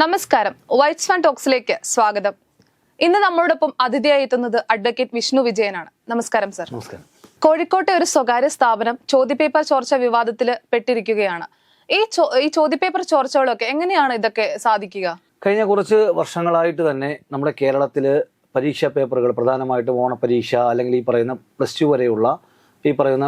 നമസ്കാരം. Whites fan ടോക്സിലേക്ക് സ്വാഗതം. ഇന്ന് നമ്മളോടൊപ്പം അതിഥിയായി എത്തുന്നത് അഡ്വക്കേറ്റ് വിഷ്ണു വിജയനാണ്. നമസ്കാരം സർ നമസ്കാരം. കോഴിക്കോട്ടെ ഒരു സ്വകാര്യ സ്ഥാപനം ചോദ്യപേപ്പർ ചോർച്ച വിവാദത്തിൽ പെട്ടിരിക്കുകയാണ്. ഈ ഈ ചോദ്യപേപ്പർ ചോർച്ചകളൊക്കെ എങ്ങനെയാണ് ഇതൊക്കെ സാധിക്കുക? കഴിഞ്ഞ കുറച്ച് വർഷങ്ങളായിട്ട് തന്നെ നമ്മുടെ കേരളത്തിൽ പരീക്ഷാ പേപ്പറുകൾ പ്രധാനമായിട്ടും ഓണപരീക്ഷ അല്ലെങ്കിൽ ഈ പറയുന്ന പ്ലസ് ടു വരെയുള്ള ഈ പറയുന്ന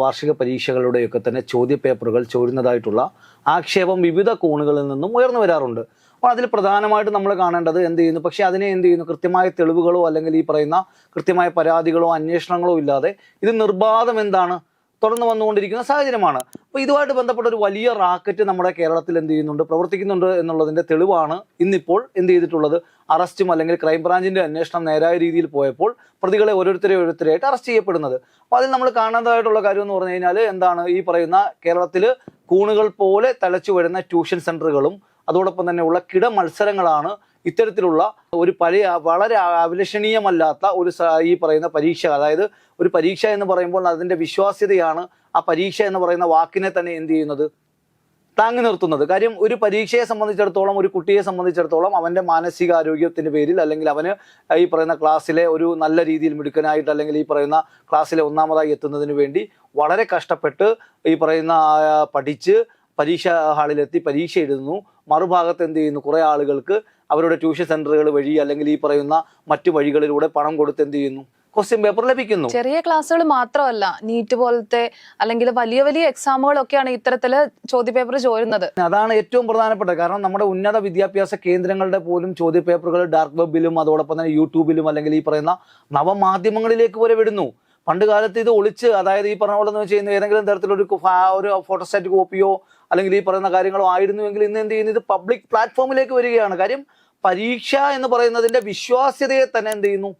വാർഷിക പരീക്ഷകളുടെയൊക്കെ തന്നെ ചോദ്യപേപ്പറുകൾ ചോരുന്നതായിട്ടുള്ള ആക്ഷേപം വിവിധ കോണുകളിൽ നിന്നും ഉയർന്നു വരാറുണ്ട്. അപ്പോൾ അതിൽ പ്രധാനമായിട്ട് നമ്മൾ കാണേണ്ടത് എന്ത് ചെയ്യുന്നു? പക്ഷേ അതിനെ എന്ത് ചെയ്യുന്നു? കൃത്യമായ തെളിവുകളോ അല്ലെങ്കിൽ ഈ പറയുന്ന കൃത്യമായ പരാതികളോ അന്വേഷണങ്ങളോ ഇല്ലാതെ ഇത് നിർബാധം എന്താണ്? തുടർന്ന് വന്നുകൊണ്ടിരിക്കുന്ന സാഹചര്യമാണ്. അപ്പോൾ ഇതുമായിട്ട് ബന്ധപ്പെട്ട ഒരു വലിയ റാക്കറ്റ് നമ്മുടെ കേരളത്തിൽ എന്ത് ചെയ്യുന്നുണ്ട്? പ്രവർത്തിക്കുന്നുണ്ട് എന്നുള്ളതിന്റെ തെളിവാണ് ഇന്നിപ്പോൾ എന്ത് ചെയ്തിട്ടുള്ളത്? അറസ്റ്റും അല്ലെങ്കിൽ ക്രൈംബ്രാഞ്ചിന്റെ അന്വേഷണം നേരായ രീതിയിൽ പോയപ്പോൾ പ്രതികളെ ഓരോരുത്തരെ ഓരോരുത്തരെയായിട്ട് അറസ്റ്റ് ചെയ്യപ്പെടുന്നത്. അപ്പോൾ അതിൽ നമ്മൾ കാണേണ്ടതായിട്ടുള്ള കാര്യം എന്ന് പറഞ്ഞു കഴിഞ്ഞാൽ എന്താണ്? ഈ പറയുന്ന കേരളത്തിൽ കൂണുകൾ പോലെ തലച്ചു വരുന്ന ട്യൂഷൻ സെന്ററുകളും അതോടൊപ്പം തന്നെ ഉള്ള കിട മത്സരങ്ങളാണ് ഇത്തരത്തിലുള്ള ഒരു പഴയ വളരെ അഭിലഷണീയമല്ലാത്ത ഒരു ഈ പറയുന്ന പരീക്ഷ. അതായത് ഒരു പരീക്ഷ എന്ന് പറയുമ്പോൾ അതിന്റെ വിശ്വാസ്യതയാണ് ആ പരീക്ഷ എന്ന് പറയുന്ന വാക്കിനെ തന്നെ എന്ത് ചെയ്യുന്നത്? താങ്ങി നിർത്തുന്നത്. കാര്യം ഒരു പരീക്ഷയെ സംബന്ധിച്ചിടത്തോളം ഒരു കുട്ടിയെ സംബന്ധിച്ചിടത്തോളം അവന്റെ മാനസികാരോഗ്യത്തിന്റെ പേരിൽ അല്ലെങ്കിൽ അവന് ഈ പറയുന്ന ക്ലാസ്സിലെ ഒരു നല്ല രീതിയിൽ മിടുക്കനായിട്ട് അല്ലെങ്കിൽ ഈ പറയുന്ന ക്ലാസ്സിലെ ഒന്നാമതായി എത്തുന്നതിന് വേണ്ടി വളരെ കഷ്ടപ്പെട്ട് ഈ പറയുന്ന പഠിച്ച് പരീക്ഷ ഹാളിലെത്തി പരീക്ഷ എഴുതുന്നു. മറുഭാഗത്ത് എന്ത് ചെയ്യുന്നു? കുറേ ആളുകൾക്ക് അവരുടെ ട്യൂഷൻ സെന്ററുകൾ വഴി അല്ലെങ്കിൽ ഈ പറയുന്ന മറ്റു വഴികളിലൂടെ പണം കൊടുത്ത് എന്ത് ചെയ്യുന്നു? ക്വസ്റ്റ്യൻ പേപ്പർ ലഭിക്കുന്നു. ചെറിയ ക്ലാസ്സുകൾ മാത്രമല്ല നീറ്റ് പോലത്തെ അല്ലെങ്കിൽ വലിയ വലിയ എക്സാമുകളൊക്കെയാണ് ഇത്തരത്തിൽ ചോദ്യപേപ്പർ ചോരുന്നത്. അതാണ് ഏറ്റവും പ്രധാനപ്പെട്ട കാരണം നമ്മുടെ ഉന്നത വിദ്യാഭ്യാസ കേന്ദ്രങ്ങളുടെ പോലും ചോദ്യപേപ്പറുകൾ ഡാർക്ക് വെബിലും അതോടൊപ്പം തന്നെ യൂട്യൂബിലും അല്ലെങ്കിൽ ഈ പറയുന്ന നവമാധ്യമങ്ങളിലേക്ക് പോലെ വിടുന്നു. പണ്ട് കാലത്ത് ഇത് ഒളിച്ച് അതായത് ഈ പറഞ്ഞ പോലെ എന്ന് വെച്ച് കഴിഞ്ഞാൽ ഏതെങ്കിലും തരത്തിലൊരു ഒരു ഫോട്ടോസ്റ്റാറ്റ് കോപ്പിയോ അല്ലെങ്കിൽ ഈ പറയുന്ന കാര്യങ്ങളോ ആയിരുന്നുവെങ്കിൽ ഇന്ന് എന്ത് ചെയ്യുന്നു? ഇത് പബ്ലിക് പ്ലാറ്റ്ഫോമിലേക്ക് വരികയാണ്. കാര്യം പരീക്ഷ എന്ന് പറയുന്നതിന്റെ വിശ്വാസ്യതയെ തന്നെ എന്ത് ചെയ്യുന്നു?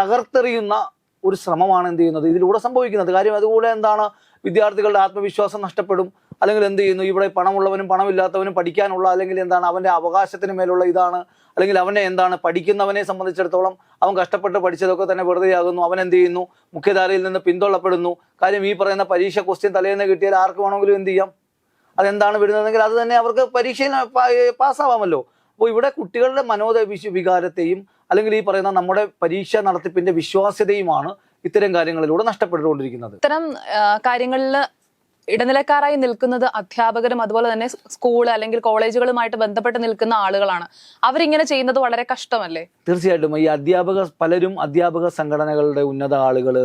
തകർത്തെറിയുന്ന ഒരു ശ്രമമാണ് എന്ത് ചെയ്യുന്നത്? ഇതിലൂടെ സംഭവിക്കുന്നത്. കാര്യം അതുകൂടെ എന്താണ്? വിദ്യാർത്ഥികളുടെ ആത്മവിശ്വാസം നഷ്ടപ്പെടും. അല്ലെങ്കിൽ എന്ത് ചെയ്യുന്നു? ഇവിടെ പണമുള്ളവനും പണമില്ലാത്തവനും പഠിക്കാനുള്ള അല്ലെങ്കിൽ എന്താണ് അവന്റെ അവകാശത്തിന് മേലുള്ള ഇതാണ്. അല്ലെങ്കിൽ അവനെ എന്താണ് പഠിക്കുന്നവനെ സംബന്ധിച്ചിടത്തോളം അവൻ കഷ്ടപ്പെട്ട് പഠിച്ചതൊക്കെ തന്നെ വെറുതെയാകുന്നു അവൻ എന്ത് ചെയ്യുന്നു? മുഖ്യധാരയിൽ നിന്ന് പിന്തള്ളപ്പെടുന്നു. കാര്യം ഈ പറയുന്ന പരീക്ഷ ക്വസ്റ്റ്യൻ തലേന്ന് കിട്ടിയാൽ ആർക്ക് വേണമെങ്കിലും എന്ത് ചെയ്യാം? അതെന്താണ് വരുന്നതെങ്കിൽ അത് തന്നെ അവർക്ക് പരീക്ഷയിൽ പാസ്സാവാമല്ലോ. അപ്പോൾ ഇവിടെ കുട്ടികളുടെ മനോദ വികാരത്തെയും അല്ലെങ്കിൽ ഈ പറയുന്ന നമ്മുടെ പരീക്ഷ നടത്തിപ്പിന്റെ വിശ്വാസ്യതയുമാണ് ഇത്തരം കാര്യങ്ങളിലൂടെ നഷ്ടപ്പെട്ടുകൊണ്ടിരിക്കുന്നത്. ഇത്തരം കാര്യങ്ങളിൽ ഇടനിലക്കാരായി നിൽക്കുന്നത് അധ്യാപകരും അതുപോലെ തന്നെ സ്കൂൾ അല്ലെങ്കിൽ കോളേജുകളുമായിട്ട് ബന്ധപ്പെട്ട് നിൽക്കുന്ന ആളുകളാണ്. അവരിങ്ങനെ ചെയ്യുന്നത് വളരെ കഷ്ടമല്ലേ? തീർച്ചയായിട്ടും. ഈ അധ്യാപക പലരും അധ്യാപക സംഘടനകളുടെ ഉന്നത ആളുകൾ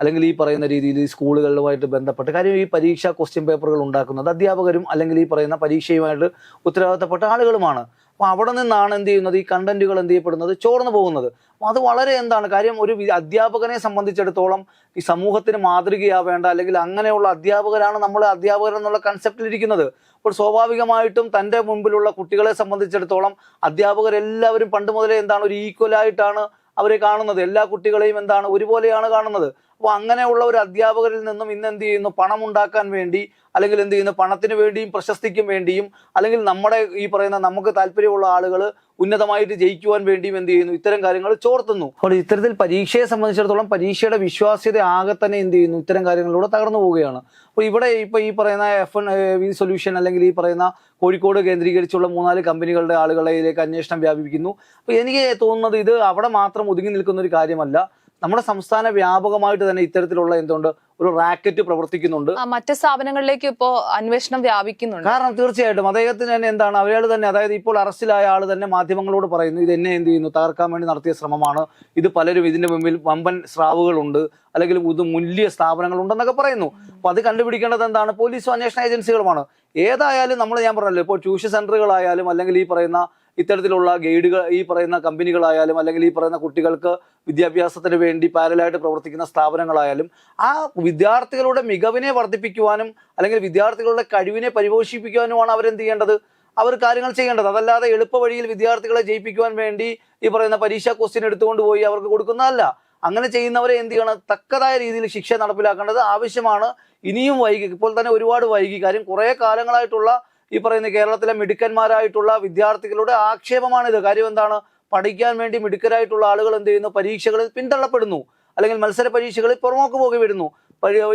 അല്ലെങ്കിൽ ഈ പറയുന്ന രീതിയിൽ സ്കൂളുകളുമായിട്ട് ബന്ധപ്പെട്ട് കാര്യം ഈ പരീക്ഷാ ക്വസ്റ്റ്യൻ പേപ്പറുകൾ ഉണ്ടാക്കുന്നത് അധ്യാപകരും അല്ലെങ്കിൽ ഈ പറയുന്ന പരീക്ഷയുമായിട്ട് ഉത്തരവാദിത്തപ്പെട്ട ആളുകളുമാണ്. അപ്പോൾ അവിടെ നിന്നാണ് എന്ത് ചെയ്യുന്നത്? ഈ കണ്ടന്റുകൾ എന്ത് ചെയ്യപ്പെടുന്നത്? ചോർന്നു പോകുന്നത്. അപ്പോൾ അത് വളരെ എന്താണ്? കാര്യം ഒരു അധ്യാപകനെ സംബന്ധിച്ചിടത്തോളം ഈ സമൂഹത്തിന് മാതൃകയാവേണ്ട അല്ലെങ്കിൽ അങ്ങനെയുള്ള അധ്യാപകരാണ് നമ്മൾ അധ്യാപകർ എന്നുള്ള കൺസെപ്റ്റിലിരിക്കുന്നത് അപ്പോൾ സ്വാഭാവികമായിട്ടും തന്റെ മുമ്പിലുള്ള കുട്ടികളെ സംബന്ധിച്ചിടത്തോളം അധ്യാപകരെല്ലാവരും പണ്ട് മുതലേ എന്താണ്? ഒരു ഈക്വലായിട്ടാണ് അവരെ കാണുന്നത്. എല്ലാ കുട്ടികളെയും എന്താണ്? ഒരുപോലെയാണ് കാണുന്നത്. അപ്പോൾ അങ്ങനെയുള്ള ഒരു അധ്യാപകരിൽ നിന്നും ഇന്ന് എന്ത് ചെയ്യുന്നു? പണം ഉണ്ടാക്കാൻ വേണ്ടി അല്ലെങ്കിൽ എന്ത് ചെയ്യുന്നു? പണത്തിന് വേണ്ടിയും പ്രശസ്തിക്കും വേണ്ടിയും അല്ലെങ്കിൽ നമ്മുടെ ഈ പറയുന്ന നമുക്ക് താല്പര്യമുള്ള ആളുകൾ ഉന്നതമായിട്ട് ജയിക്കുവാൻ വേണ്ടിയും എന്ത് ചെയ്യുന്നു? ഇത്തരം കാര്യങ്ങൾ ചോർത്തുന്നു. അപ്പോൾ ഇത്തരത്തിൽ പരീക്ഷയെ സംബന്ധിച്ചിടത്തോളം പരീക്ഷയുടെ വിശ്വാസ്യത ആകെ തന്നെ എന്ത് ചെയ്യുന്നു? ഇത്തരം കാര്യങ്ങളിലൂടെ തകർന്നു പോവുകയാണ്. അപ്പോൾ ഇവിടെ ഇപ്പോൾ ഈ പറയുന്ന എഫ് എൻ വി സൊല്യൂഷൻ അല്ലെങ്കിൽ ഈ പറയുന്ന കോഴിക്കോട് കേന്ദ്രീകരിച്ചുള്ള മൂന്നാൽ കമ്പനികളുടെ ആളുകളിലേക്ക് അന്വേഷണം വ്യാപിപ്പിക്കുന്നു. അപ്പോൾ എനിക്ക് തോന്നുന്നത് ഇത് അവിടെ മാത്രം ഒതുങ്ങി നിൽക്കുന്ന ഒരു കാര്യമല്ല. നമ്മുടെ സംസ്ഥാന വ്യാപകമായിട്ട് തന്നെ ഇത്തരത്തിലുള്ള എന്തുകൊണ്ട് ഒരു റാക്കറ്റ് പ്രവർത്തിക്കുന്നുണ്ട്. മറ്റു സ്ഥാപനങ്ങളിലേക്ക് ഇപ്പോ അന്വേഷണം വ്യാപിക്കുന്നുണ്ട്. കാരണം തീർച്ചയായിട്ടും അദ്ദേഹത്തിന് തന്നെ എന്താണ് അയാൾ തന്നെ അതായത് ഇപ്പോൾ അറസ്റ്റിലായ ആൾ തന്നെ മാധ്യമങ്ങളോട് പറയുന്നു ഇത് എന്നെ എന്ത് ചെയ്യുന്നു തകർക്കാൻ വേണ്ടി നടത്തിയ ശ്രമമാണ്. ഇത് പലരും ഇതിന്റെ മുമ്പിൽ വമ്പൻ സ്രാവുകളുണ്ട് അല്ലെങ്കിൽ ഇത് മൂല്യ സ്ഥാപനങ്ങളുണ്ടെന്നൊക്കെ പറയുന്നു. അപ്പൊ അത് കണ്ടുപിടിക്കേണ്ടത് എന്താണ്? പോലീസും അന്വേഷണ ഏജൻസികളുമാണ്. ഏതായാലും നമ്മൾ ഞാൻ പറഞ്ഞല്ലോ ഇപ്പോൾ ട്യൂഷൻ സെന്ററുകളായാലും അല്ലെങ്കിൽ ഈ പറയുന്ന ഇത്തരത്തിലുള്ള ഗൈഡുകൾ ഈ പറയുന്ന കമ്പനികളായാലും അല്ലെങ്കിൽ ഈ പറയുന്ന കുട്ടികൾക്ക് വിദ്യാഭ്യാസത്തിന് വേണ്ടി പാരലായിട്ട് പ്രവർത്തിക്കുന്ന സ്ഥാപനങ്ങളായാലും ആ വിദ്യാർത്ഥികളുടെ മികവിനെ വർദ്ധിപ്പിക്കുവാനും അല്ലെങ്കിൽ വിദ്യാർത്ഥികളുടെ കഴിവിനെ പരിപോഷിപ്പിക്കുവാനുമാണ് അവരെന്ത് ചെയ്യേണ്ടത്? അവർ കാര്യങ്ങൾ ചെയ്യേണ്ടത്. അതല്ലാതെ എളുപ്പ വഴിയിൽ വിദ്യാർത്ഥികളെ ജയിപ്പിക്കുവാൻ വേണ്ടി ഈ പറയുന്ന പരീക്ഷാ ക്വസ്റ്റ്യൻ എടുത്തുകൊണ്ട് പോയി അവർക്ക് കൊടുക്കുന്നതല്ല. അങ്ങനെ ചെയ്യുന്നവരെ എന്ത് ചെയ്യണം? തക്കതായ രീതിയിൽ ശിക്ഷ നടപ്പിലാക്കേണ്ടത് ആവശ്യമാണ്. ഇനിയും വൈകി ഇപ്പോൾ തന്നെ ഒരുപാട് വൈകി. കാര്യം കുറേ കാലങ്ങളായിട്ടുള്ള ഈ പറയുന്ന കേരളത്തിലെ മിടുക്കന്മാരായിട്ടുള്ള വിദ്യാർത്ഥികളുടെ ആക്ഷേപമാണിത്. കാര്യം എന്താണ് പഠിക്കാൻ വേണ്ടി മിടുക്കരായിട്ടുള്ള ആളുകൾ എന്ത് ചെയ്യുന്നു? പരീക്ഷകളിൽ പിന്തള്ളപ്പെടുന്നു. അല്ലെങ്കിൽ മത്സര പരീക്ഷകളിൽ പുറമോക്ക് പോകി വരുന്നു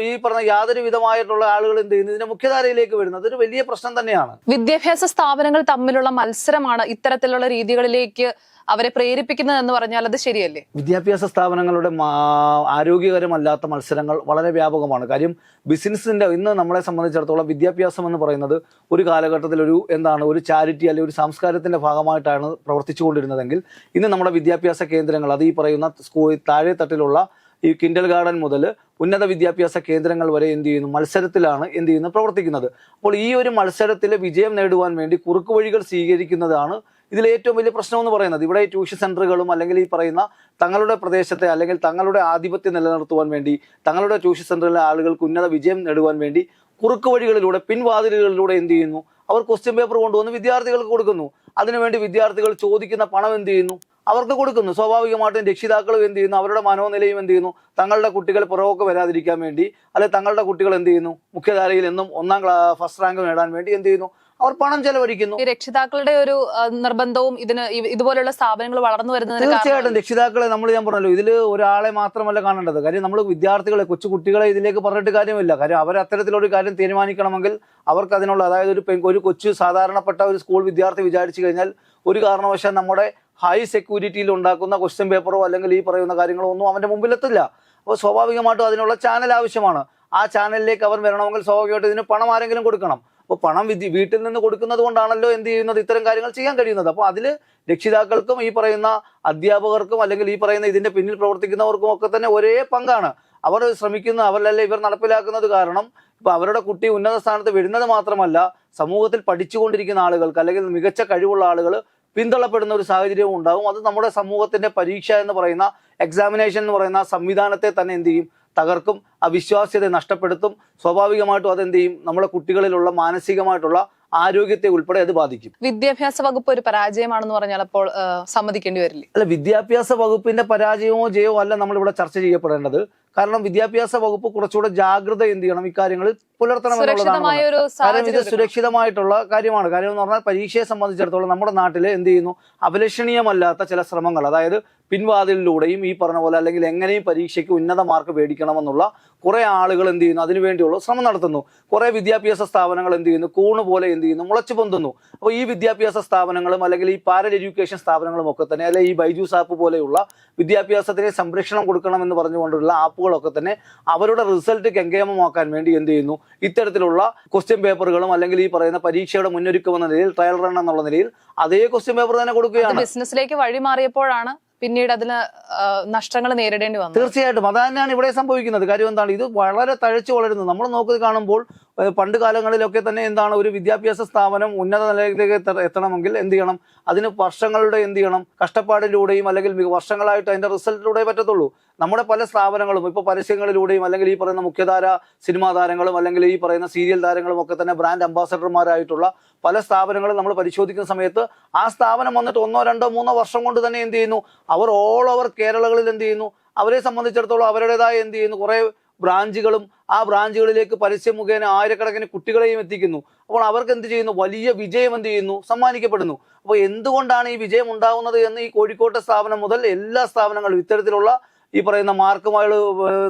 ഈ പറഞ്ഞ യാതൊരു വിധമായിട്ടുള്ള ആളുകൾ എന്ത് ചെയ്യുന്നു? ഇതിന്റെ മുഖ്യധാരയിലേക്ക് വരുന്നത് അതൊരു വലിയ പ്രശ്നം തന്നെയാണ്. വിദ്യാഭ്യാസ സ്ഥാപനങ്ങൾ തമ്മിലുള്ള മത്സരമാണ് ഇത്തരത്തിലുള്ള രീതികളിലേക്ക് അവരെ പ്രേരിപ്പിക്കുന്നത് എന്ന് പറഞ്ഞാൽ അത് ശരിയല്ലേ? വിദ്യാഭ്യാസ സ്ഥാപനങ്ങളുടെ ആരോഗ്യകരമല്ലാത്ത മത്സരങ്ങൾ വളരെ വ്യാപകമാണ്. കാര്യം ബിസിനസ്സിന്റെ ഇന്ന് നമ്മളെ സംബന്ധിച്ചിടത്തോളം വിദ്യാഭ്യാസം എന്ന് പറയുന്നത് ഒരു കാലഘട്ടത്തിൽ ഒരു എന്താണ് ഒരു ചാരിറ്റി അല്ലെങ്കിൽ ഒരു സംസ്കാരത്തിന്റെ ഭാഗമായിട്ടാണ് പ്രവർത്തിച്ചുകൊണ്ടിരുന്നതെങ്കിൽ ഇന്ന് നമ്മുടെ വിദ്യാഭ്യാസ കേന്ദ്രങ്ങൾ അത് ഈ പറയുന്ന സ്കൂൾ താഴെ തട്ടിലുള്ള ഈ കിൻഡൽ ഗാർഡൻ മുതൽ ഉന്നത വിദ്യാഭ്യാസ കേന്ദ്രങ്ങൾ വരെ എന്ത് ചെയ്യുന്നു? മത്സരത്തിലാണ് എന്ത് ചെയ്യുന്നത്? പ്രവർത്തിക്കുന്നത്. അപ്പോൾ ഈ ഒരു മത്സരത്തിൽ വിജയം നേടുവാൻ വേണ്ടി കുറുക്ക് വഴികൾ സ്വീകരിക്കുന്നതാണ് ഇതിൽ ഏറ്റവും വലിയ പ്രശ്നം എന്ന് പറയുന്നത്. ഇവിടെ ട്യൂഷൻ സെന്ററുകളും അല്ലെങ്കിൽ ഈ പറയുന്ന തങ്ങളുടെ പ്രദേശത്തെ അല്ലെങ്കിൽ തങ്ങളുടെ ആധിപത്യം നിലനിർത്തുവാൻ വേണ്ടി തങ്ങളുടെ ട്യൂഷൻ സെന്ററിലെ ആളുകൾക്ക് ഉന്നത വിജയം നേടുവാൻ വേണ്ടി കുറുക്ക് വഴികളിലൂടെ പിൻവാതിലുകളിലൂടെ എന്ത് ചെയ്യുന്നു? അവർ ക്വസ്റ്റ്യൻ പേപ്പർ കൊണ്ടുവന്ന് വിദ്യാർത്ഥികൾക്ക് കൊടുക്കുന്നു. അതിനുവേണ്ടി വിദ്യാർത്ഥികൾ ചോദിക്കുന്ന പണം എന്ത് ചെയ്യുന്നു? അവർക്ക് കൊടുക്കുന്നു. സ്വാഭാവികമായിട്ടും രക്ഷിതാക്കളും എന്ത് ചെയ്യുന്നു? അവരുടെ മനോനിലയും എന്ത് ചെയ്യുന്നു? തങ്ങളുടെ കുട്ടികൾ പുറകോക്ക് വരാതിരിക്കാൻ വേണ്ടി അല്ലെ തങ്ങളുടെ കുട്ടികൾ എന്ത് ചെയ്യുന്നു? മുഖ്യധാരയിൽ എന്നും ഒന്നാം ഫസ്റ്റ് റാങ്ക് നേടാൻ വേണ്ടി എന്ത് ചെയ്യുന്നു? അവർ പണം ചെലവഴിക്കുന്നു. രക്ഷിതാക്കളുടെ ഒരു നിർബന്ധവും ഇതിന് ഇതുപോലുള്ള സ്ഥാപനങ്ങൾ വളർന്നു വരുന്നത് തീർച്ചയായിട്ടും രക്ഷിതാക്കളെ നമ്മൾ ഞാൻ പറഞ്ഞല്ലോ ഇതിൽ ഒരാളെ മാത്രമല്ല കാണേണ്ടത്. കാര്യം നമ്മൾ വിദ്യാർത്ഥികളെ കൊച്ചു കുട്ടികളെ ഇതിലേക്ക് പറഞ്ഞിട്ട് കാര്യമില്ല. കാര്യം അവർ അത്തരത്തിലൊരു കാര്യം തീരുമാനിക്കണമെങ്കിൽ അവർക്ക് അതിനുള്ള അതായത് ഒരു ഒരു കൊച്ചു സാധാരണപ്പെട്ട ഒരു സ്കൂൾ വിദ്യാർത്ഥി വിചാരിച്ചു കഴിഞ്ഞാൽ ഒരു കാരണവശാൽ നമ്മുടെ ഹൈ സെക്യൂരിറ്റിയിൽ ഉണ്ടാക്കുന്ന ക്വസ്റ്റ്യൻ പേപ്പറോ അല്ലെങ്കിൽ ഈ പറയുന്ന കാര്യങ്ങളോ ഒന്നും അവന്റെ മുമ്പിലെത്തില്ല. അപ്പോൾ സ്വാഭാവികമായിട്ടും അതിനുള്ള ചാനൽ ആവശ്യമാണ്. ആ ചാനലിലേക്ക് അവർ വരണമെങ്കിൽ സ്വാഭാവികമായിട്ടും ഇതിന് പണം ആരെങ്കിലും കൊടുക്കണം. അപ്പോൾ പണം വിധി വീട്ടിൽ നിന്ന് കൊടുക്കുന്നത് കൊണ്ടാണല്ലോ എന്ത് ചെയ്യുന്നത്? ഇത്തരം കാര്യങ്ങൾ ചെയ്യാൻ കഴിയുന്നത്. അപ്പോൾ അതിൽ രക്ഷിതാക്കൾക്കും ഈ പറയുന്ന അധ്യാപകർക്കും അല്ലെങ്കിൽ ഈ പറയുന്ന ഇതിന്റെ പിന്നിൽ പ്രവർത്തിക്കുന്നവർക്കും ഒക്കെ തന്നെ ഒരേ പങ്കാണ്. അവർ ശ്രമിക്കുന്ന അവരല്ല ഇവർ നടപ്പിലാക്കുന്നത് കാരണം ഇപ്പൊ അവരുടെ കുട്ടി ഉന്നത സ്ഥാനത്ത് വരുന്നത് മാത്രമല്ല സമൂഹത്തിൽ പഠിച്ചുകൊണ്ടിരിക്കുന്ന ആളുകൾക്ക് അല്ലെങ്കിൽ മികച്ച കഴിവുള്ള ആളുകൾ പിന്തള്ളപ്പെടുന്ന ഒരു സാഹചര്യവും ഉണ്ടാകും അത് നമ്മുടെ സമൂഹത്തിന്റെ പരീക്ഷ എന്ന് പറയുന്ന എക്സാമിനേഷൻ എന്ന് പറയുന്ന സംവിധാനത്തെ തന്നെ എന്ത് ചെയ്യും? തകർക്കും അവിശ്വാസ്യത നഷ്ടപ്പെടുത്തും. സ്വാഭാവികമായിട്ടും അതെന്ത് ചെയ്യും? നമ്മുടെ കുട്ടികളിലുള്ള മാനസികമായിട്ടുള്ള ആരോഗ്യത്തെ ഉൾപ്പെടെ അത് ബാധിക്കും. വിദ്യാഭ്യാസ വകുപ്പ് ഒരു പരാജയമാണെന്ന് പറഞ്ഞാൽ അപ്പോൾ ആ, സമ്മതിക്കേണ്ടി വരില്ല? അല്ല വിദ്യാഭ്യാസ വകുപ്പിന്റെ പരാജയമോ ജയമോ അല്ല നമ്മളിവിടെ ചർച്ച ചെയ്യപ്പെടേണ്ടത്. കാരണം വിദ്യാഭ്യാസ വകുപ്പ് കുറച്ചുകൂടെ ജാഗ്രത എന്ത് ചെയ്യണം? ഇക്കാര്യങ്ങളിൽ പുലർത്തണം എന്നുള്ളതാണ് കാരണം ഇത് സുരക്ഷിതമായിട്ടുള്ള കാര്യമാണ്. കാര്യം എന്ന് പറഞ്ഞാൽ പരീക്ഷയെ സംബന്ധിച്ചിടത്തോളം നമ്മുടെ നാട്ടിൽ എന്ത് ചെയ്യുന്നു? അഭിലഷണീയമല്ലാത്ത ചില ശ്രമങ്ങൾ അതായത് പിൻവാതിലിലൂടെയും ഈ പറഞ്ഞ പോലെ അല്ലെങ്കിൽ എങ്ങനെയും പരീക്ഷയ്ക്ക് ഉന്നത മാർക്ക് മേടിക്കണമെന്നുള്ള കുറെ ആളുകൾ എന്ത് ചെയ്യുന്നു? അതിനുവേണ്ടിയുള്ള ശ്രമം നടത്തുന്നു. കുറെ വിദ്യാഭ്യാസ സ്ഥാപനങ്ങൾ എന്ത് ചെയ്യുന്നു? കൂണ് പോലെ എന്ത് ചെയ്യുന്നു? മുളച്ചു പൊന്തുന്നു. അപ്പോൾ ഈ വിദ്യാഭ്യാസ സ്ഥാപനങ്ങളും അല്ലെങ്കിൽ ഈ പാരൽ എഡ്യൂക്കേഷൻ സ്ഥാപനങ്ങളും ഒക്കെ തന്നെ അല്ലെങ്കിൽ ഈ ബൈജൂസ് ആപ്പ് പോലെയുള്ള വിദ്യാഭ്യാസത്തിന് സംരക്ഷണം കൊടുക്കണം എന്ന് പറഞ്ഞുകൊണ്ടുള്ള ആപ്പുകളൊക്കെ തന്നെ അവരുടെ റിസൾട്ട് കെങ്കേമമാക്കാൻ വേണ്ടി എന്ത് ചെയ്യുന്നു? ഇത്തരത്തിലുള്ള ക്വസ്റ്റ്യൻ പേപ്പറുകളും അല്ലെങ്കിൽ ഈ പറയുന്ന പരീക്ഷയുടെ മുന്നൊരുക്കം എന്ന നിലയിൽ ട്രയൽ റൺ എന്നുള്ള നിലയിൽ അതേ ക്വസ്റ്റ്യൻ പേപ്പർ തന്നെ കൊടുക്കുകയാണ്. ബിസിനസ്സിലേക്ക് വഴി മാറിയപ്പോഴാണ് പിന്നീട് അതിന് നഷ്ടങ്ങൾ നേരിടേണ്ടി വന്നു തീർച്ചയായിട്ടും. അത് തന്നെയാണ് ഇവിടെ സംഭവിക്കുന്നത്. കാര്യം എന്താണ്? ഇത് വളരെ തഴച്ചു വളരുന്നത് നമ്മൾ നോക്കി കാണുമ്പോൾ പണ്ട് കാലങ്ങളിലൊക്കെ തന്നെ എന്താണ് ഒരു വിദ്യാഭ്യാസ സ്ഥാപനം ഉന്നത നിലയിലേക്ക് എത്തണമെങ്കിൽ എന്ത് ചെയ്യണം? അതിന് വർഷങ്ങളുടെ എന്ത് ചെയ്യണം? കഷ്ടപ്പാടിലൂടെയും അല്ലെങ്കിൽ വർഷങ്ങളായിട്ട് അതിന്റെ റിസൾട്ടിലൂടെ പറ്റത്തുള്ളൂ. നമ്മുടെ പല സ്ഥാപനങ്ങളും ഇപ്പൊ പരസ്യങ്ങളിലൂടെയും അല്ലെങ്കിൽ ഈ പറയുന്ന മുഖ്യധാര സിനിമാ താരങ്ങളും അല്ലെങ്കിൽ ഈ പറയുന്ന സീരിയൽ താരങ്ങളും ഒക്കെ തന്നെ ബ്രാൻഡ് അംബാസഡർമാരായിട്ടുള്ള പല സ്ഥാപനങ്ങളും നമ്മൾ പരിശോധിക്കുന്ന സമയത്ത് ആ സ്ഥാപനം വന്നിട്ട് ഒന്നോ രണ്ടോ മൂന്നോ വർഷം കൊണ്ട് തന്നെ എന്ത് ചെയ്യുന്നു? അവർ ഓൾ ഓവർ കേരളകളിൽ എന്ത് ചെയ്യുന്നു? അവരെ സംബന്ധിച്ചിടത്തോളം അവരുടേതായ എന്ത് ചെയ്യുന്നു? കുറെ ബ്രാഞ്ചുകളും ആ ബ്രാഞ്ചുകളിലേക്ക് പരസ്യം മുഖേന ആയിരക്കണക്കിന് കുട്ടികളെയും എത്തിക്കുന്നു. അപ്പോൾ അവർക്ക് എന്ത് ചെയ്യുന്നു? വലിയ വിജയം എന്ത് ചെയ്യുന്നു? സമ്മാനിക്കപ്പെടുന്നു. അപ്പോൾ എന്തുകൊണ്ടാണ് ഈ വിജയം ഉണ്ടാകുന്നത് എന്ന് ഈ കോഴിക്കോട്ടെ സ്ഥാപനം മുതൽ എല്ലാ സ്ഥാപനങ്ങളും ഇത്തരത്തിലുള്ള ഈ പറയുന്ന മാർക്കുമാൾ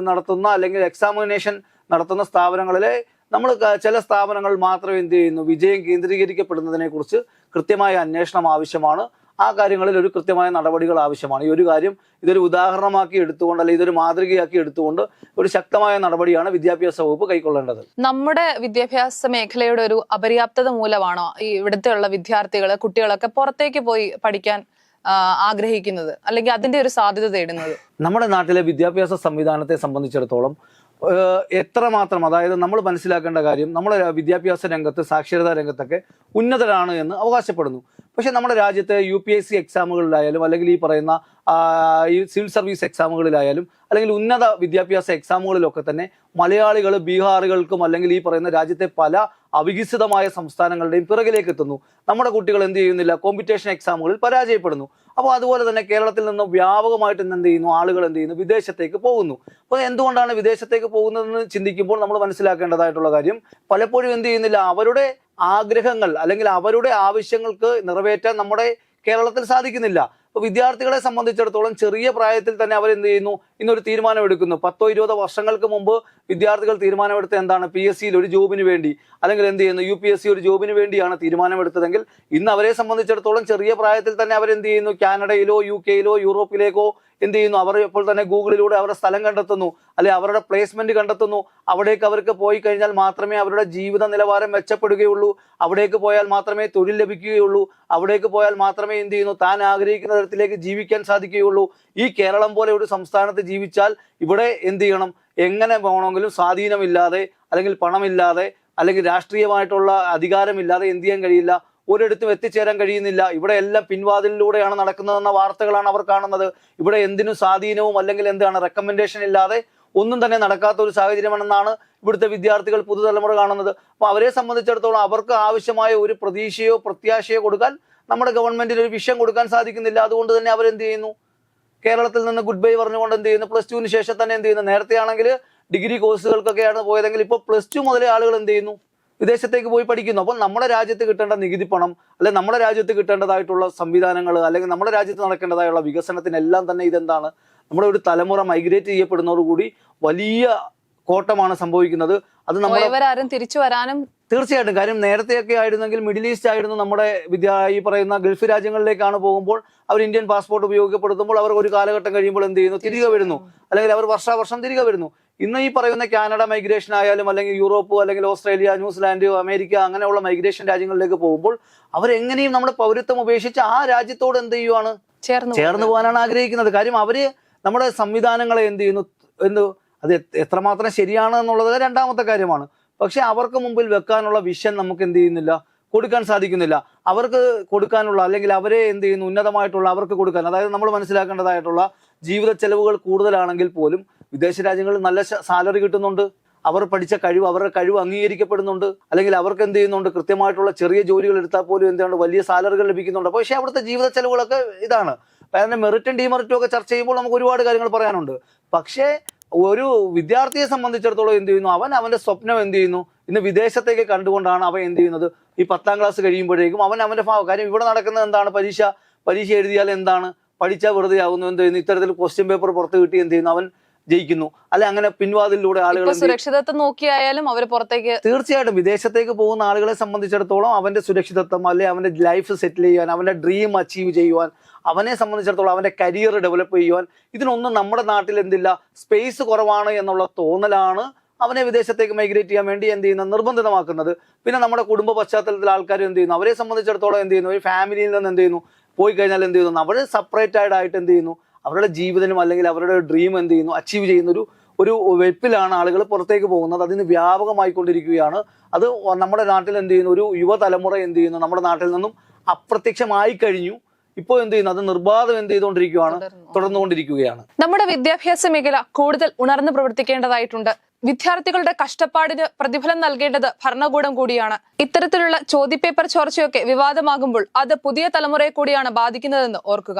നടത്തുന്ന അല്ലെങ്കിൽ എക്സാമിനേഷൻ നടത്തുന്ന സ്ഥാപനങ്ങളിലെ നമ്മൾ ചില സ്ഥാപനങ്ങൾ മാത്രം എന്ത് ചെയ്യുന്നു? വിജയം കേന്ദ്രീകരിക്കപ്പെടുന്നതിനെ കുറിച്ച് കൃത്യമായ അന്വേഷണം ആവശ്യമാണ്. ആ കാര്യങ്ങളിൽ ഒരു കൃത്യമായ നടപടികൾ ആവശ്യമാണ്. ഈ ഒരു കാര്യം ഇതൊരു ഉദാഹരണമാക്കി എടുത്തുകൊണ്ട് അല്ലെങ്കിൽ ഇതൊരു മാതൃകയാക്കി എടുത്തുകൊണ്ട് ഒരു ശക്തമായ നടപടിയാണ് വിദ്യാഭ്യാസ വകുപ്പ് കൈക്കൊള്ളേണ്ടത്. നമ്മുടെ വിദ്യാഭ്യാസ മേഖലയുടെ ഒരു അപര്യാപ്തത മൂലമാണോ ഈ ഇവിടുത്തെ ഉള്ള വിദ്യാർത്ഥികൾ കുട്ടികളൊക്കെ പുറത്തേക്ക് പോയി പഠിക്കാൻ ആഗ്രഹിക്കുന്നത്? അല്ലെങ്കിൽ അതിന്റെ ഒരു സാധ്യത തേടുന്നത്? നമ്മുടെ നാട്ടിലെ വിദ്യാഭ്യാസ സംവിധാനത്തെ സംബന്ധിച്ചിടത്തോളം എത്രമാത്രം അതായത് നമ്മൾ മനസ്സിലാക്കേണ്ട കാര്യം നമ്മുടെ വിദ്യാഭ്യാസ രംഗത്ത് സാക്ഷരതാ രംഗത്തൊക്കെ ഉന്നതരാണ് എന്ന് അവകാശപ്പെടുന്നു. പക്ഷേ നമ്മുടെ രാജ്യത്തെ യു പി എസ് സി എക്സാമുകളിലായാലും അല്ലെങ്കിൽ ഈ പറയുന്ന ഈ സിവിൽ സർവീസ് എക്സാമുകളിലായാലും അല്ലെങ്കിൽ ഉന്നത വിദ്യാഭ്യാസ എക്സാമുകളിലൊക്കെ തന്നെ മലയാളികൾ ബീഹാറുകൾക്കും അല്ലെങ്കിൽ ഈ പറയുന്ന രാജ്യത്തെ പല അവികസിതമായ സംസ്ഥാനങ്ങളുടെയും പിറകിലേക്ക് എത്തുന്നു. നമ്മുടെ കുട്ടികൾ എന്ത് ചെയ്യുന്നില്ല? കോമ്പറ്റീഷൻ എക്സാമുകളിൽ പരാജയപ്പെടുന്നു. അപ്പോൾ അതുപോലെ തന്നെ കേരളത്തിൽ നിന്ന് വ്യാപകമായിട്ട് എന്ത് ചെയ്യുന്നു? ആളുകൾ എന്ത് ചെയ്യുന്നു? വിദേശത്തേക്ക് പോകുന്നു. അപ്പോൾ എന്തുകൊണ്ടാണ് വിദേശത്തേക്ക് പോകുന്നതെന്ന് ചിന്തിക്കുമ്പോൾ നമ്മൾ മനസ്സിലാക്കേണ്ടതായിട്ടുള്ള കാര്യം പലപ്പോഴും എന്ത് ചെയ്യുന്നില്ല? അവരുടെ ആഗ്രഹങ്ങൾ അല്ലെങ്കിൽ അവരുടെ ആവശ്യങ്ങൾക്ക് നിറവേറ്റാൻ നമ്മുടെ കേരളത്തിൽ സാധിക്കുന്നില്ല. വിദ്യാർത്ഥികളെ സംബന്ധിച്ചിടത്തോളം ചെറിയ പ്രായത്തിൽ തന്നെ അവർ എന്ത് ചെയ്യുന്നു? ഇന്നൊരു തീരുമാനം എടുക്കുന്നു പത്തോ ഇരുപതോ വർഷങ്ങൾക്ക് മുമ്പ് വിദ്യാർത്ഥികൾ തീരുമാനമെടുത്ത എന്താണ്? പി എസ് സിയിൽ ഒരു ജോബിന് വേണ്ടി. അല്ലെങ്കിൽ എന്ത് ചെയ്യുന്നു? യു പി എസ് സി ഒരു ജോബിന് വേണ്ടിയാണ് തീരുമാനമെടുത്തതെങ്കിൽ ഇന്ന് അവരെ സംബന്ധിച്ചിടത്തോളം ചെറിയ പ്രായത്തിൽ തന്നെ അവർ അവരെന്ത് ചെയ്യുന്നു? കാനഡയിലോ യു കെയിലോ യൂറോപ്പിലേക്കോ എന്ത് ചെയ്യുന്നു അവർ ഇപ്പോൾ തന്നെ ഗൂഗിളിലൂടെ അവരുടെ സ്ഥലം കണ്ടെത്തുന്നു അല്ലെ അവരുടെ പ്ലേസ്മെന്റ് കണ്ടെത്തുന്നു. അവിടേക്ക് അവർക്ക് പോയി കഴിഞ്ഞാൽ മാത്രമേ അവരുടെ ജീവിത നിലവാരം മെച്ചപ്പെടുകയുള്ളൂ. അവിടേക്ക് പോയാൽ മാത്രമേ തൊഴിൽ ലഭിക്കുകയുള്ളൂ. അവിടേക്ക് പോയാൽ മാത്രമേ എന്ത് ചെയ്യുന്നു? താൻ ആഗ്രഹിക്കുന്ന തരത്തിലേക്ക് ജീവിക്കാൻ സാധിക്കുകയുള്ളൂ. ഈ കേരളം പോലെ ഒരു സംസ്ഥാനത്ത് ജീവിച്ചാൽ ഇവിടെ എന്ത് ചെയ്യണം? എങ്ങനെ പോകണമെങ്കിലും സ്വാധീനമില്ലാതെ അല്ലെങ്കിൽ പണമില്ലാതെ അല്ലെങ്കിൽ രാഷ്ട്രീയമായിട്ടുള്ള അധികാരമില്ലാതെ എന്ത് ചെയ്യാൻ കഴിയില്ല? ഒരിടത്തും എത്തിച്ചേരാൻ കഴിയുന്നില്ല. ഇവിടെ എല്ലാം പിൻവാതിലിലൂടെയാണ് നടക്കുന്നതെന്ന വാർത്തകളാണ് അവർ കാണുന്നത്. ഇവിടെ എന്തിനും സ്വാധീനവും അല്ലെങ്കിൽ എന്താണ് റെക്കമെൻഡേഷൻ ഇല്ലാതെ ഒന്നും തന്നെ നടക്കാത്ത ഒരു സാഹചര്യമാണെന്നാണ് ഇവിടുത്തെ വിദ്യാർത്ഥികൾ പുതുതലമുറ കാണുന്നത്. അപ്പോൾ അവരെ സംബന്ധിച്ചിടത്തോളം അവർക്ക് ആവശ്യമായ ഒരു പ്രതീക്ഷയോ പ്രത്യാശയോ കൊടുക്കാൻ നമ്മുടെ ഗവൺമെന്റിന് ഒരു വിഷം കൊടുക്കാൻ സാധിക്കുന്നില്ല. അതുകൊണ്ട് തന്നെ അവരെന്ത് ചെയ്യുന്നു? കേരളത്തിൽ നിന്ന് ഗുഡ് ബൈ പറഞ്ഞുകൊണ്ട് എന്ത് ചെയ്യുന്നു? പ്ലസ് ടുവിന് ശേഷം തന്നെ എന്ത് ചെയ്യുന്നു? നേരത്തെ ആണെങ്കിൽ ഡിഗ്രി കോഴ്സുകൾക്കൊക്കെയാണ് പോയതെങ്കിൽ ഇപ്പോൾ പ്ലസ് ടു മുതലേ ആളുകൾ എന്ത് ചെയ്യുന്നു? വിദേശത്തേക്ക് പോയി പഠിക്കുന്നു. അപ്പോൾ നമ്മുടെ രാജ്യത്ത് കിട്ടേണ്ട നികുതി പണം അല്ലെങ്കിൽ നമ്മുടെ രാജ്യത്ത് കിട്ടേണ്ടതായിട്ടുള്ള സംവിധാനങ്ങൾ അല്ലെങ്കിൽ നമ്മുടെ രാജ്യത്ത് നടക്കേണ്ടതായുള്ള വികസനത്തിനെല്ലാം തന്നെ ഇതെന്താണ്? നമ്മുടെ ഒരു തലമുറ മൈഗ്രേറ്റ് ചെയ്യപ്പെടുന്നതോടുകൂടി വലിയ കോട്ടമാണ് സംഭവിക്കുന്നത്. അത് നമ്മൾ ആരും തിരിച്ചു വരാനും തീർച്ചയായിട്ടും. കാര്യം നേരത്തെയൊക്കെ ആയിരുന്നെങ്കിൽ മിഡിൽ ഈസ്റ്റ് ആയിരുന്നു നമ്മുടെ വിദ്യ ഈ പറയുന്ന ഗൾഫ് രാജ്യങ്ങളിലേക്കാണ് പോകുമ്പോൾ അവർ ഇന്ത്യൻ പാസ്പോർട്ട് ഉപയോഗപ്പെടുത്തുമ്പോൾ അവർ ഒരു കാലഘട്ടം കഴിയുമ്പോൾ എന്ത് ചെയ്യുന്നു? തിരികെ വരുന്നു. അല്ലെങ്കിൽ അവർ വർഷാവർഷം തിരികെ വരുന്നു. ഇന്ന് ഈ പറയുന്ന കാനഡ മൈഗ്രേഷൻ ആയാലും അല്ലെങ്കിൽ യൂറോപ്പ് അല്ലെങ്കിൽ ഓസ്ട്രേലിയ ന്യൂസിലാൻഡ് അമേരിക്ക അങ്ങനെയുള്ള മൈഗ്രേഷൻ രാജ്യങ്ങളിലേക്ക് പോകുമ്പോൾ അവരെങ്ങനെയും നമ്മുടെ പൗരത്വം ഉപേക്ഷിച്ച് ആ രാജ്യത്തോട് എന്ത് ചെയ്യുവാണ്? ചേർന്ന് പോകാനാണ് ആഗ്രഹിക്കുന്നത്. കാര്യം അവർ നമ്മുടെ സംവിധാനങ്ങളെ എന്ത് ചെയ്യുന്നു? എന്ത് അത് എത്രമാത്രം ശരിയാണ് എന്നുള്ളത് രണ്ടാമത്തെ കാര്യമാണ്. പക്ഷെ അവർക്ക് മുമ്പിൽ വെക്കാനുള്ള വിഷൻ നമുക്ക് എന്ത് ചെയ്യുന്നില്ല? കൊടുക്കാൻ സാധിക്കുന്നില്ല. അവർക്ക് കൊടുക്കാനുള്ള അല്ലെങ്കിൽ അവരെ എന്ത് ചെയ്യുന്നു? ഉന്നതമായിട്ടുള്ള അവർക്ക് കൊടുക്കാൻ അതായത് നമ്മൾ മനസ്സിലാക്കേണ്ടതായിട്ടുള്ള ജീവിത ചെലവുകൾ കൂടുതലാണെങ്കിൽ പോലും വിദേശ രാജ്യങ്ങളിൽ നല്ല സാലറി കിട്ടുന്നുണ്ട്. അവർ പഠിച്ച കഴിവ് അവരുടെ കഴിവ് അംഗീകരിക്കപ്പെടുന്നുണ്ട്. അല്ലെങ്കിൽ അവർക്ക് എന്ത് ചെയ്യുന്നുണ്ട്? കൃത്യമായിട്ടുള്ള ചെറിയ ജോലികൾ എടുത്താൽ പോലും എന്താണ് വലിയ സാലറികൾ ലഭിക്കുന്നുണ്ട്. പക്ഷേ അവിടുത്തെ ജീവിത ചെലവുകളൊക്കെ ഇതാണ്. അപ്പം അതിന്റെ മെറിറ്റും ഡിമെറിറ്റും ഒക്കെ ചർച്ച ചെയ്യുമ്പോൾ നമുക്ക് ഒരുപാട് കാര്യങ്ങൾ പറയാനുണ്ട്. പക്ഷേ ഒരു വിദ്യാർത്ഥിയെ സംബന്ധിച്ചിടത്തോളം എന്ത് ചെയ്യുന്നു? അവൻ അവന്റെ സ്വപ്നം എന്ത് ചെയ്യുന്നു? ഇന്ന് വിദേശത്തേക്ക് കണ്ടുകൊണ്ടാണ് അവൻ എന്ത് ചെയ്യുന്നത്? ഈ പത്താം ക്ലാസ് കഴിയുമ്പോഴേക്കും അവൻ അവന്റെ കാര്യം ഇവിടെ നടക്കുന്നത് എന്താണ്? പരീക്ഷ പരീക്ഷ എഴുതിയാൽ എന്താണ്? പഠിച്ചാൽ വെറുതെ ആകുന്നു എന്ത് ചെയ്യുന്നു? ഇത്തരത്തിൽ ക്വസ്റ്റ്യൻ പേപ്പർ പുറത്ത് കിട്ടി എന്ത് ചെയ്യുന്നു? അവൻ ജയിക്കുന്നു. അല്ലെ അങ്ങനെ പിൻവാതിലൂടെ ആളുകൾ? സുരക്ഷിതത്വം നോക്കിയായാലും അവർ പുറത്തേക്ക് തീർച്ചയായിട്ടും വിദേശത്തേക്ക് പോകുന്ന ആളുകളെ സംബന്ധിച്ചിടത്തോളം അവന്റെ സുരക്ഷിതത്വം അല്ലെ അവന്റെ ലൈഫ് സെറ്റിൽ ചെയ്യാൻ അവന്റെ ഡ്രീം അച്ചീവ് ചെയ്യുവാൻ അവനെ സംബന്ധിച്ചിടത്തോളം അവന്റെ കരിയർ ഡെവലപ്പ് ചെയ്യുവാൻ ഇതിനൊന്നും നമ്മുടെ നാട്ടിൽ എന്തില്ല? സ്പേസ് കുറവാണ് എന്നുള്ള തോന്നലാണ് അവനെ വിദേശത്തേക്ക് മൈഗ്രേറ്റ് ചെയ്യാൻ വേണ്ടി എന്ത് ചെയ്യുന്നത്? നിർബന്ധിതമാക്കുന്നത്. പിന്നെ നമ്മുടെ കുടുംബ പശ്ചാത്തലത്തിൽ ആൾക്കാർ എന്ത് ചെയ്യുന്നു? അവരെ സംബന്ധിച്ചിടത്തോളം എന്ത് ചെയ്യുന്നു? ഒരു ഫാമിലിയിൽ നിന്ന് എന്ത് ചെയ്യുന്നു? പോയി കഴിഞ്ഞാൽ എന്ത് ചെയ്യുന്നു? അവർ സെപ്പറേറ്റ് ആയിട്ട് എന്ത് ചെയ്യുന്നു? അവരുടെ ജീവിതനും അല്ലെങ്കിൽ അവരുടെ ഡ്രീം എന്ത് ചെയ്യുന്നു? അച്ചീവ് ചെയ്യുന്ന ഒരു ഒരു വെപ്പിലാണ് ആളുകൾ പുറത്തേക്ക് പോകുന്നത്. അതിന് വ്യാപകമായിക്കൊണ്ടിരിക്കുകയാണ്. അത് നമ്മുടെ നാട്ടിൽ എന്ത് ചെയ്യുന്നു? ഒരു യുവതലമുറ എന്ത് ചെയ്യുന്നു? നമ്മുടെ നാട്ടിൽ നിന്നും അപ്രത്യക്ഷമായി കഴിഞ്ഞു. ഇപ്പോൾ എന്ത് ചെയ്യുന്നു? അത് നിർബാധം എന്ത് ചെയ്തുകൊണ്ടിരിക്കുകയാണ് തുടർന്നു. തുടർന്നുകൊണ്ടിരിക്കുകയാണ്. നമ്മുടെ വിദ്യാഭ്യാസ മേഖല കൂടുതൽ ഉണർന്നു പ്രവർത്തിക്കേണ്ടതായിട്ടുണ്ട്. വിദ്യാർത്ഥികളുടെ കഷ്ടപ്പാടിന് പ്രതിഫലം നൽകേണ്ടത് ഭരണകൂടം കൂടിയാണ്. ഇത്തരത്തിലുള്ള ചോദ്യപേപ്പർ ചോർച്ചയൊക്കെ വിവാദമാകുമ്പോൾ അത് പുതിയ തലമുറയെ കൂടിയാണ് ബാധിക്കുന്നതെന്ന് ഓർക്കുക.